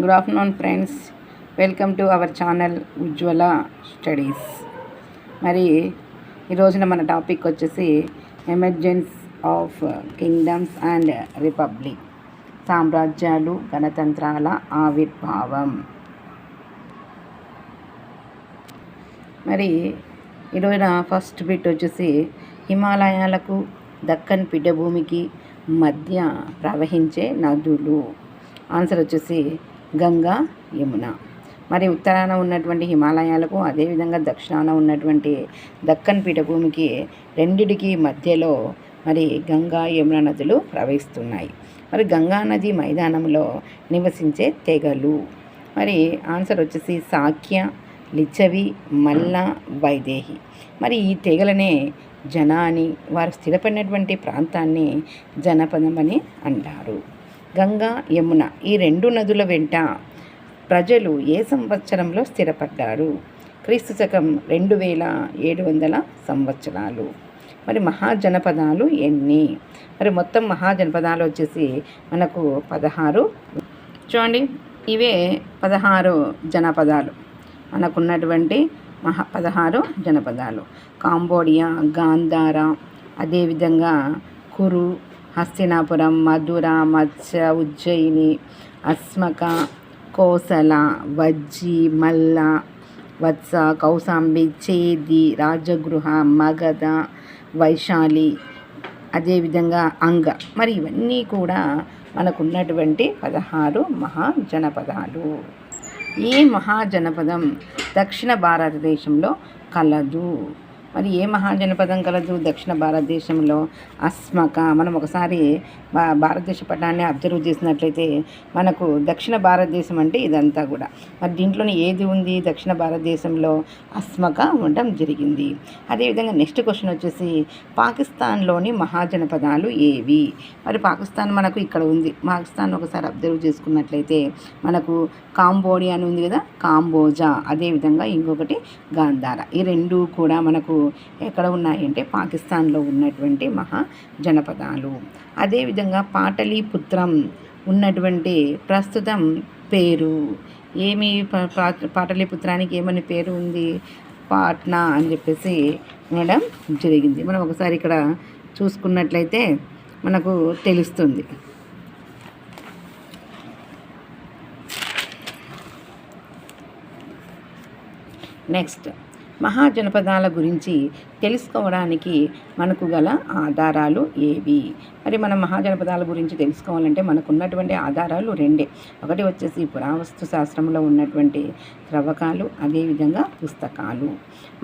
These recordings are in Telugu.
Good afternoon friends welcome to our channel Ujwala studies మరి ఈ రోజున మన టాపిక్ వచ్చేసి emergence of kingdoms and republic సామ్రాజ్యాలు గణతంత్రాల ఆవిర్భావం. మరి ఈరోజున ఫస్ట్ బిట్ వచ్చేసి హిమాలయాలకు దక్కన్ పీఠభూమికి మధ్య ప్రవహించే నదులు. ఆన్సర్ వచ్చేసి గంగా యమున. మరి ఉత్తరాన ఉన్నటువంటి హిమాలయాలకు అదేవిధంగా దక్షిణాన ఉన్నటువంటి దక్కన్ పీఠభూమికి రెండిటికి మధ్యలో మరి గంగా యమున నదులు ప్రవహిస్తున్నాయి. మరి గంగా నది మైదానంలో నివసించే తెగలు. మరి ఆన్సర్ వచ్చేసి సాఖ్య లిచ్చవి మల్ల వైదేహి. మరి ఈ తెగలనే జనాని వారు స్థిరపడినటువంటి ప్రాంతాన్ని జనపదం అని అంటారు. గంగా యమున ఈ రెండు నదుల వెంట ప్రజలు ఏ సంవత్సరంలో స్థిరపడ్డారు? క్రీస్తు శకం రెండు వేల ఏడు వందల సంవత్సరాలు. మరి మహాజనపదాలు ఎన్ని? మరి మొత్తం మహాజనపదాలు వచ్చేసి మనకు పదహారు. చూడండి ఇవే పదహారు జనపదాలు. మనకున్నటువంటి మహా పదహారు జనపదాలు. కాంబోడియా గాంధార అదేవిధంగా కురు హస్తినాపురం మధుర మత్స్య ఉజ్జయిని అస్మక కోసల వజ్జి మల్ల వత్స కౌసాంబి చేది రాజగృహ మగధ వైశాలి అదేవిధంగా అంగ. మరి ఇవన్నీ కూడా మనకున్నటువంటి పదహారు మహాజనపదాలు. ఈ మహాజనపదం దక్షిణ భారతదేశంలో కలదు. మరి ఏ మహాజనపదం కలదు దక్షిణ భారతదేశంలో? అస్మక. మనం ఒకసారి భారతదేశ పటాన్ని అబ్జర్వ్ చేసినట్లయితే మనకు దక్షిణ భారతదేశం అంటే ఇదంతా కూడా. మరి దీంట్లోనే ఏది ఉంది? దక్షిణ భారతదేశంలో అస్మక ఉండడం జరిగింది. అదేవిధంగా నెక్స్ట్ క్వశ్చన్ వచ్చేసి పాకిస్తాన్లోని మహాజనపదాలు ఏవి? మరి పాకిస్తాన్ మనకు ఇక్కడ ఉంది. పాకిస్తాన్ ఒకసారి అబ్జర్వ్ చేసుకున్నట్లయితే మనకు కాంబోడియా అని ఉంది కదా? కాంబోజా. అదేవిధంగా ఇంకొకటి గాంధార. ఈ రెండు కూడా మనకు ఎక్కడ ఉన్నాయంటే పాకిస్తాన్లో ఉన్నటువంటి మహా జనపదాలు. అదేవిధంగా పాటలీపుత్రం ఉన్నటువంటి ప్రస్తుతం పేరు. ఏమి పాటలీపుత్రానికి ఏమని పేరు ఉంది? పాట్నా అని చెప్పేసి ఉండడం జరిగింది. మనం ఒకసారి ఇక్కడ చూసుకున్నట్లయితే మనకు తెలుస్తుంది. నెక్స్ట్. మహాజనపదాల గురించి తెలుసుకోవడానికి మనకు గల ఆధారాలు ఏవి? మరి మన మహాజనపదాల గురించి తెలుసుకోవాలంటే మనకు ఉన్నటువంటి ఆధారాలు రెండే. ఒకటి వచ్చేసి పురావస్తు శాస్త్రంలో ఉన్నటువంటి త్రవ్వకాలు అదేవిధంగా పుస్తకాలు.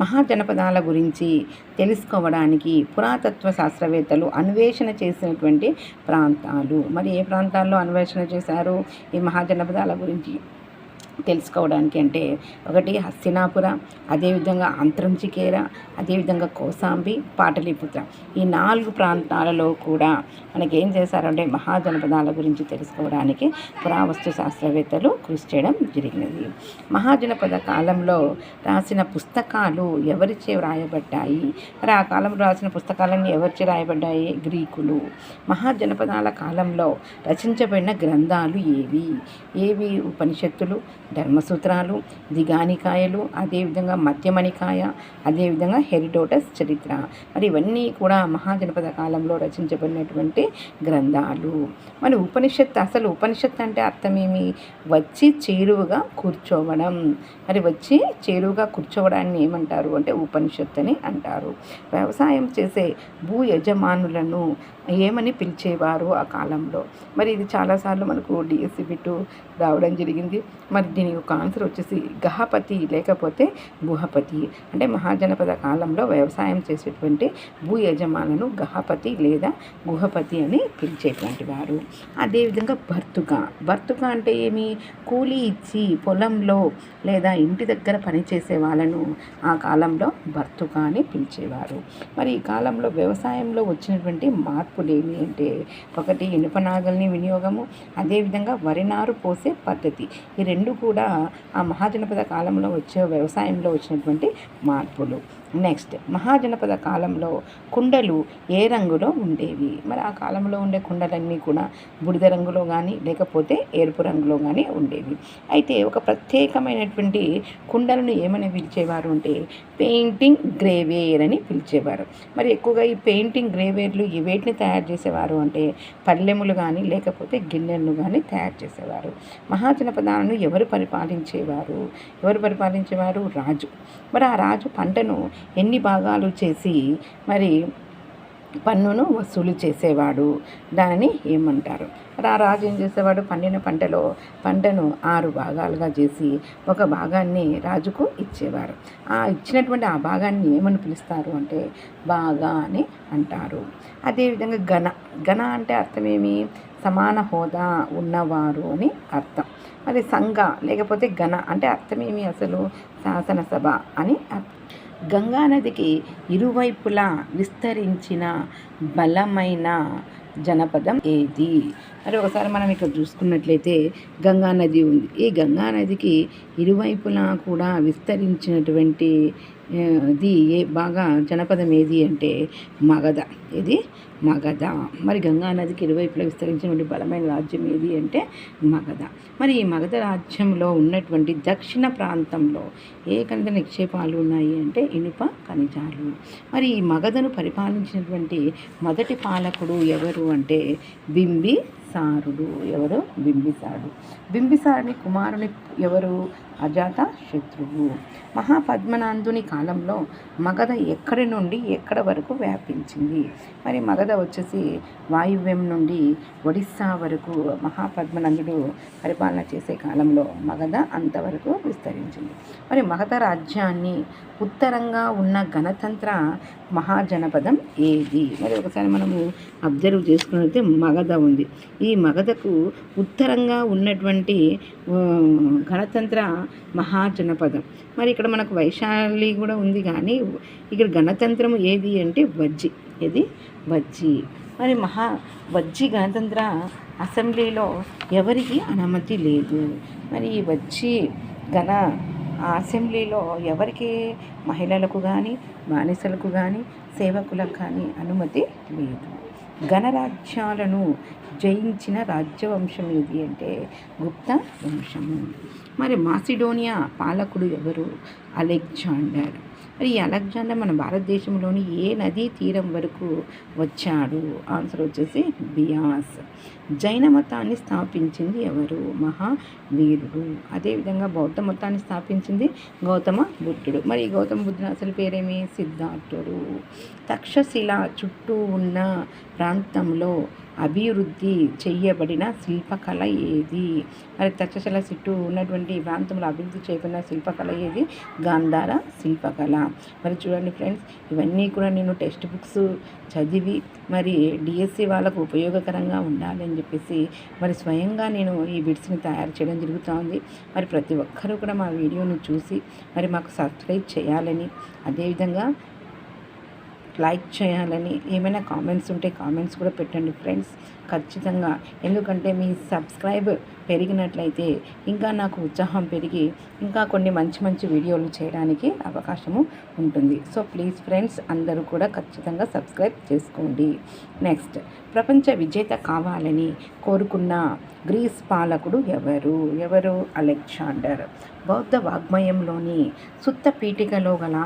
మహాజనపదాల గురించి తెలుసుకోవడానికి పురాతత్వ శాస్త్రవేత్తలు అన్వేషణ చేసినటువంటి ప్రాంతాలు. మరి ఏ ప్రాంతాల్లో అన్వేషణ చేశారు ఈ మహాజనపదాల గురించి? తెలుసుకోవడానికి అంటే ఒకటి హస్తినాపుర అదేవిధంగా అంతరంచికేర అదేవిధంగా కోసాంబి పాటలీపుత్ర. ఈ నాలుగు ప్రాంతాలలో కూడా మనకి ఏం చేశారంటే మహాజనపదాల గురించి తెలుసుకోవడానికి పురావస్తు శాస్త్రవేత్తలు కృషి చేయడం జరిగినది. మహాజనపద కాలంలో రాసిన పుస్తకాలు ఎవరిచే వ్రాయబడ్డాయి? మరి ఆ కాలంలో రాసిన పుస్తకాలన్నీ ఎవరిచే రాయబడ్డాయి? గ్రీకులు. మహాజనపదాల కాలంలో రచించబడిన గ్రంథాలు ఏవి? ఏవి ఉపనిషత్తులు? ధర్మసూత్రాలు దిగానికాయలు అదేవిధంగా మధ్యమణికాయ అదేవిధంగా హెరిడోటస్ చరిత్ర. మరి ఇవన్నీ కూడా మహాజనపద కాలంలో రచించబడినటువంటి గ్రంథాలు. మరి ఉపనిషత్ అసలు ఉపనిషత్ అంటే అర్థమేమి? వచ్చి చేరువుగా కూర్చోవడం. మరి వచ్చి చేరువుగా కూర్చోవడాన్ని ఏమంటారు? అంటే ఉపనిషత్ అని అంటారు. వ్యవసాయం చేసే భూ యజమానులను ఏమని పిలిచేవారు ఆ కాలంలో? మరి ఇది చాలాసార్లు మనకు డిఎస్సి బిట్టు రావడం జరిగింది. మరి దీని యొక్క ఆన్సర్ వచ్చేసి గహపతి లేకపోతే గుహపతి అంటే మహాజనపద కాలంలో వ్యవసాయం చేసేటువంటి భూ యజమానులను గహపతి లేదా గుహపతి అని పిలిచేటువంటి వారు. అదేవిధంగా భర్తుక. భర్తుక అంటే ఏమి? కూలీ ఇచ్చి పొలంలో లేదా ఇంటి దగ్గర పనిచేసే వాళ్ళను ఆ కాలంలో భర్తుక అని పిలిచేవారు. మరి ఈ కాలంలో వ్యవసాయంలో వచ్చినటువంటి మార్పు ఏమి అంటే ఒకటి ఇనుప నాగల్ని వినియోగము అదేవిధంగా వరి నారు పోసే పద్ధతి. ఈ రెండు కూడా ఆ మహాజనపద కాలంలో వచ్చే వ్యవసాయంలో వచ్చినటువంటి మార్పులు. నెక్స్ట్ మహాజనపద కాలంలో కుండలు ఏ రంగులో ఉండేవి? మరి ఆ కాలంలో ఉండే కుండలన్నీ కూడా బుడిద రంగులో కానీ లేకపోతే ఎరుపు రంగులో కానీ ఉండేవి. అయితే ఒక ప్రత్యేకమైనటువంటి కుండలను ఏమని పిలిచేవారు అంటే పెయింటింగ్ గ్రేవేర్ అని పిలిచేవారు. మరి ఎక్కువగా ఈ పెయింటింగ్ గ్రేవేర్లు ఈ వేటిని తయారు చేసేవారు అంటే పల్లెములు కానీ లేకపోతే గిన్నెలను కానీ తయారు చేసేవారు. మహాజనపదాలను ఎవరు పరిపాలించేవారు? ఎవరు పరిపాలించేవారు? రాజు. మరి ఆ రాజు పంటను ఎన్ని భాగాలు చేసి మరి పన్నును వసూలు చేసేవాడు? దానిని ఏమంటారు? ఆ రాజు ఏం చేసేవాడు? పండిన పంటలో పంటను ఆరు భాగాలుగా చేసి ఒక భాగాన్ని రాజుకు ఇచ్చేవారు. ఆ ఇచ్చినటువంటి ఆ భాగాన్ని ఏమని పిలుస్తారు అంటే బాగా అని అంటారు. అదేవిధంగా ఘన. ఘన అంటే అర్థమేమి? సమాన హోదా ఉన్నవారు అని అర్థం. మరి సంఘ లేకపోతే ఘన అంటే అర్థమేమి అసలు? శాసనసభ అని అర్థం. గంగా నదికి ఇరువైపులా విస్తరించిన బలమైన జనపదం ఏది? మరి ఒకసారి మనం ఇక్కడ చూసుకున్నట్లయితే గంగా నది ఉంది. ఈ గంగా నదికి ఇరువైపులా కూడా విస్తరించినటువంటి ఆ, ఇది ఏ బాగా జనపదం ఏది అంటే మగధ. ఇది మగధ. మరి గంగా నదికి ఇరువైపులా విస్తరించినటువంటి బలమైన రాజ్యం ఏది అంటే మగధ. మరి ఈ మగధ రాజ్యంలో ఉన్నటువంటి దక్షిణ ప్రాంతంలో ఏ ఖనిజ నిక్షేపాలు ఉన్నాయి అంటే ఇనుప ఖనిజాలు. మరి ఈ మగధను పరిపాలించినటువంటి మొదటి పాలకుడు ఎవరు అంటే బింబి బింబిసారుడు ఎవరు? బింబిసారుడు. బింబిసారుని కుమారుని ఎవరు? అజాత శత్రువు మహాపద్మనాందుని కాలంలో మగధ ఎక్కడి నుండి ఎక్కడ వరకు వ్యాపించింది? మరి మగధ వచ్చేసి వాయువ్యం నుండి ఒడిస్సా వరకు మహాపద్మనందుడు పరిపాలన చేసే కాలంలో మగధ అంతవరకు విస్తరించింది. మరి మగధ రాజ్యాన్ని ఉత్తరంగా ఉన్న గణతంత్ర మహాజనపదం ఏది? మరి ఒకసారి మనము అబ్జర్వ్ చేసుకున్నట్లయితే మగధ ఉంది. ఈ మగధకు ఉత్తరంగా ఉన్నటువంటి గణతంత్ర మహాజనపదం. మరి ఇక్కడ మనకు వైశాలి కూడా ఉంది కానీ ఇక్కడ గణతంత్రం ఏది అంటే వజ్జి. ఏది? వజ్జి. మరి మహా వజ్జి గణతంత్ర అసెంబ్లీలో ఎవరికి అనుమతి లేదు. మరి ఈ వజ్జి గణ అసెంబ్లీలో ఎవరికి మహిళలకు కానీ బానిసలకు కానీ సేవకులకు కానీ అనుమతి లేదు. గణరాజ్యాలను జయించిన రాజ్యవంశం ఏది అంటే గుప్త వంశము. మరి మాసిడోనియా పాలకుడు ఎవరు? అలెగ్జాండర్. మరి ఈ అలెగ్జాండర్ మన భారతదేశంలోని ఏ నదీ తీరం వరకు వచ్చాడు? ఆన్సర్ వచ్చేసి బియాస్. జైన మతాన్ని స్థాపించింది ఎవరు? మహావీరుడు. అదేవిధంగా బౌద్ధ మతాన్ని స్థాపించింది గౌతమ బుద్ధుడు. మరి గౌతమ బుద్ధుని అసలు పేరేమి? సిద్ధార్థుడు. తక్షశిల చుట్టూ ఉన్న ప్రాంతంలో అభివృద్ధి చేయబడిన శిల్పకళ ఏది? మరి తక్షశిల చుట్టూ ఉన్నటువంటి ప్రాంతంలో అభివృద్ధి చేయబడిన శిల్పకళ ఏది? గాంధార శిల్పకళ. మరి చూడండి ఫ్రెండ్స్ ఇవన్నీ కూడా నేను టెక్స్ట్ బుక్స్ చదివి మరి డిఎస్సి వాళ్ళకు ఉపయోగకరంగా ఉండాలి అని చెప్పేసి మరి స్వయంగా నేను ఈ బిడ్స్ని తయారు చేయడం జరుగుతోంది మరి ప్రతి ఒక్కరూ కూడా మా వీడియోని చూసి మరి మాకు సబ్స్క్రైబ్ చేయాలని అదేవిధంగా లైక్ చేయాలని ఏమైనా కామెంట్స్ ఉంటే కామెంట్స్ కూడా పెట్టండి ఫ్రెండ్స్. ఖచ్చితంగా. ఎందుకంటే మీ సబ్స్క్రైబ్ పెరిగినట్లయితే ఇంకా నాకు ఉత్సాహం పెరిగి ఇంకా కొన్ని మంచి మంచి వీడియోలు చేయడానికి అవకాశము ఉంటుంది. సో ప్లీజ్ ఫ్రెండ్స్ అందరూ కూడా ఖచ్చితంగా సబ్స్క్రైబ్ చేసుకోండి. నెక్స్ట్ ప్రపంచ విజేత కావాలని కోరుకున్న గ్రీస్ పాలకుడు ఎవరు? ఎవరు? అలెగ్జాండర్. బౌద్ధ వాగ్మయంలోని సుత్త పీఠికలో గల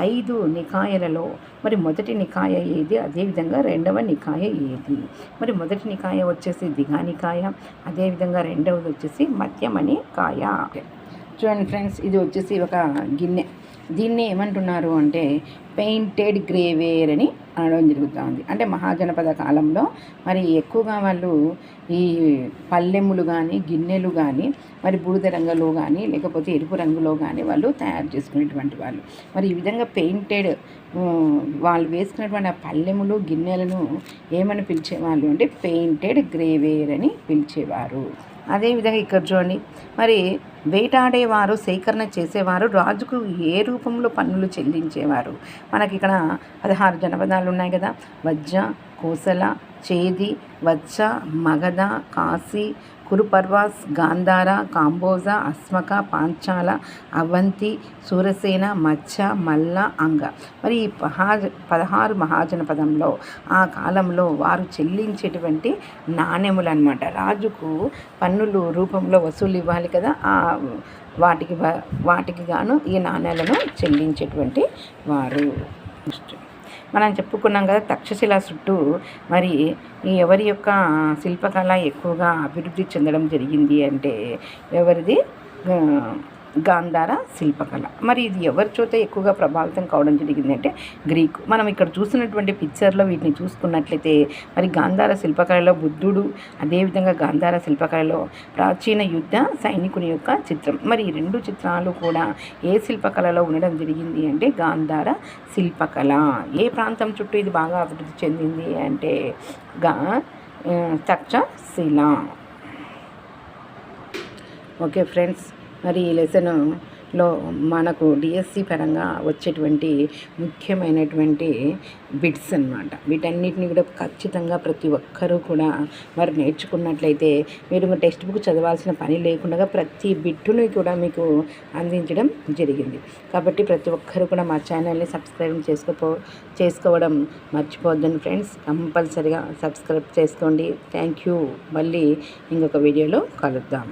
ఐదు నికాయలలో మరి మొదటి నికాయ ఏది? అదేవిధంగా రెండవ నికాయ ఏది? మరి మొదటి నికాయ వచ్చేసి దిగానికాయ అదేవిధంగా రెండవది వచ్చేసి మధ్యమని కాయ చూడండి ఫ్రెండ్స్ ఇది వచ్చేసి ఒక గిన్నె. దీన్ని ఏమంటున్నారు అంటే పెయింటెడ్ గ్రేవేర్ అని అనడం జరుగుతుంది. అంటే మహాజనపద కాలంలో మరి ఎక్కువగా వాళ్ళు ఈ పల్లెములు కానీ గిన్నెలు కానీ మరి బూడిద రంగులో కానీ లేకపోతే ఎరుపు రంగులో కానీ వాళ్ళు తయారు చేసుకునేటువంటి వాళ్ళు. మరి ఈ విధంగా పెయింటెడ్ వాళ్ళు వేసుకున్నటువంటి ఆ పల్లెములు గిన్నెలను ఏమని పిలిచేవాళ్ళు అంటే పెయింటెడ్ గ్రేవేర్ అని పిలిచేవారు. అదేవిధంగా ఇక్కడ చూడండి. మరి వేటాడేవారు సేకరణ చేసేవారు రాజుకు ఏ రూపంలో పన్నులు చెల్లించేవారు? మనకి ఇక్కడ పదహారు జనపదాలు ఉన్నాయి కదా. వజ్జ కోసల చేది వత్స మగధ కాశీ కురుపర్వాస్ గాంధార కాంబోజ అస్మక పాంచాల అవంతి సూరసేన మచ్చ మల్ల అంగ. మరి ఈ పహా పదహారు మహాజనపదంలో ఆ కాలంలో వారు చెల్లించేటువంటి నాణెములు అనమాట రాజుకు పన్నులు రూపంలో వసూలు ఇవ్వాలి కదా ఆ వాటికి వా- వాటికి గాను ఈ నాణ్యాలను చెల్లించేటువంటి వారు. మనం చెప్పుకున్నాం కదా తక్షశిల చుట్టూ మరి ఎవరి యొక్క శిల్పకళ ఎక్కువగా అభివృద్ధి చెందడం జరిగింది అంటే ఎవరిది? గాంధార శిల్పకళ. మరి ఇది ఎవరి చోత ఎక్కువగా ప్రభావితం కావడం జరిగింది అంటే గ్రీకు. మనం ఇక్కడ చూసినటువంటి పిక్చర్లో వీటిని చూసుకున్నట్లయితే మరి గాంధార శిల్పకళలో బుద్ధుడు అదేవిధంగా గాంధార శిల్పకళలో ప్రాచీన యుద్ధ సైనికుని యొక్క చిత్రం. మరి ఈ రెండు చిత్రాలు కూడా ఏ శిల్పకళలో ఉండడం జరిగింది అంటే గాంధార శిల్పకళ. ఏ ప్రాంతం చుట్టూ ఇది బాగా అభివృద్ధి చెందింది అంటే గా తక్షశిల ఓకే ఫ్రెండ్స్ మరి ఈ లెసన్లో మనకు డిఎస్సి పరంగా వచ్చేటువంటి ముఖ్యమైనటువంటి బిట్స్ అన్నమాట. వీటన్నిటిని కూడా ఖచ్చితంగా ప్రతి ఒక్కరూ కూడా మరి నేర్చుకున్నట్లయితే మీరు టెక్స్ట్ బుక్ చదవాల్సిన పని లేకుండా ప్రతి బిట్టును కూడా మీకు అందించడం జరిగింది. కాబట్టి ప్రతి ఒక్కరు కూడా మా ఛానల్ని సబ్స్క్రైబ్ చేసుకోపో చేసుకోవడం మర్చిపోద్దని ఫ్రెండ్స్. కంపల్సరిగా సబ్స్క్రైబ్ చేసుకోండి. Thank you. మళ్ళీ ఇంకొక వీడియోలో కలుద్దాం.